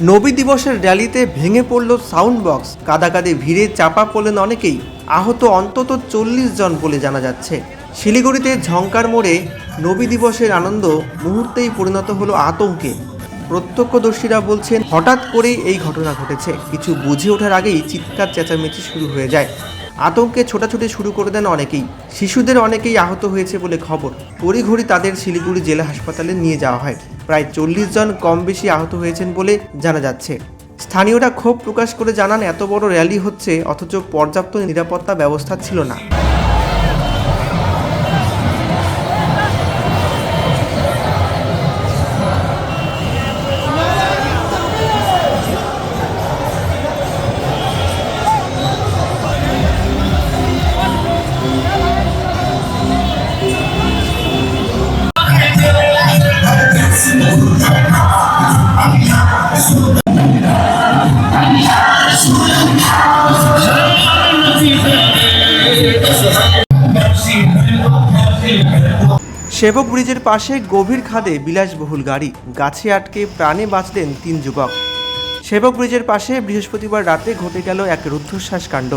নবী দিবসের র্যালিতে ভেঙে পড়ল সাউন্ড বক্স কাদাকাদে ভিড়ে চাপা পড়লেন অনেকেই। আহত অন্তত চল্লিশ জন বলে জানা যাচ্ছে। শিলিগুড়িতে ঝঙ্কার মোড়ে নবী দিবসের আনন্দ মুহূর্তেই পরিণত হলো আতঙ্কে। প্রত্যক্ষদর্শীরা বলছেন, হঠাৎ করেই এই ঘটনা ঘটেছে। কিছু বুঝে ওঠার আগেই চিৎকার চেঁচামেচি শুরু হয়ে যায়। আতঙ্কে ছোটাছুটি শুরু করে দেন অনেকেই। শিশুদের অনেকেই আহত হয়েছে বলে খবর। তড়িঘড়ি তাদের শিলিগুড়ি জেলা হাসপাতালে নিয়ে যাওয়া হয়। প্রায় চল্লিশ জন কম বেশি আহত হয়েছেন বলে জানা যাচ্ছে। স্থানীয়রা ক্ষোভ প্রকাশ করে জানান, এত বড় র্যালি হচ্ছে, অথচ পর্যাপ্ত নিরাপত্তা ব্যবস্থা ছিল না। সেবক ব্রিজের পাশে গভীর খাদে বিলাসবহুল গাড়ি। গাছে আটকে প্রাণে বাঁচলেন তিন যুবক। সেবক ব্রিজের পাশে বৃহস্পতিবার রাতে ঘটে গেল এক রুদ্ধশ্বাস কাণ্ড।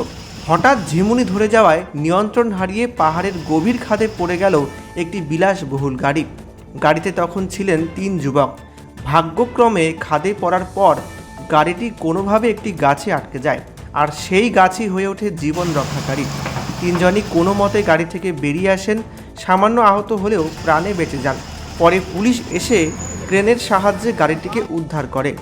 হঠাৎ ঝিমুনি ধরে যাওয়ায় নিয়ন্ত্রণ হারিয়ে পাহাড়ের গভীর খাদে পড়ে গেল একটি বিলাসবহুল গাড়ি। গাড়িতে তখন ছিলেন তিন যুবক। ভাগ্যক্রমে খাদে পড়ার পর গাড়িটি কোনোভাবে একটি গাছে আটকে যায়। আর সেই গাছই হয়ে ওঠে জীবন রক্ষাকারী। তিনজনই কোনো মতে গাড়ি থেকে বেরিয়ে আসেন, সামান্য আহত হলেও প্রাণে বেঁচে যান। পরে পুলিশ এসে ক্রেনের সাহায্যে গাড়িটিকে উদ্ধার করে।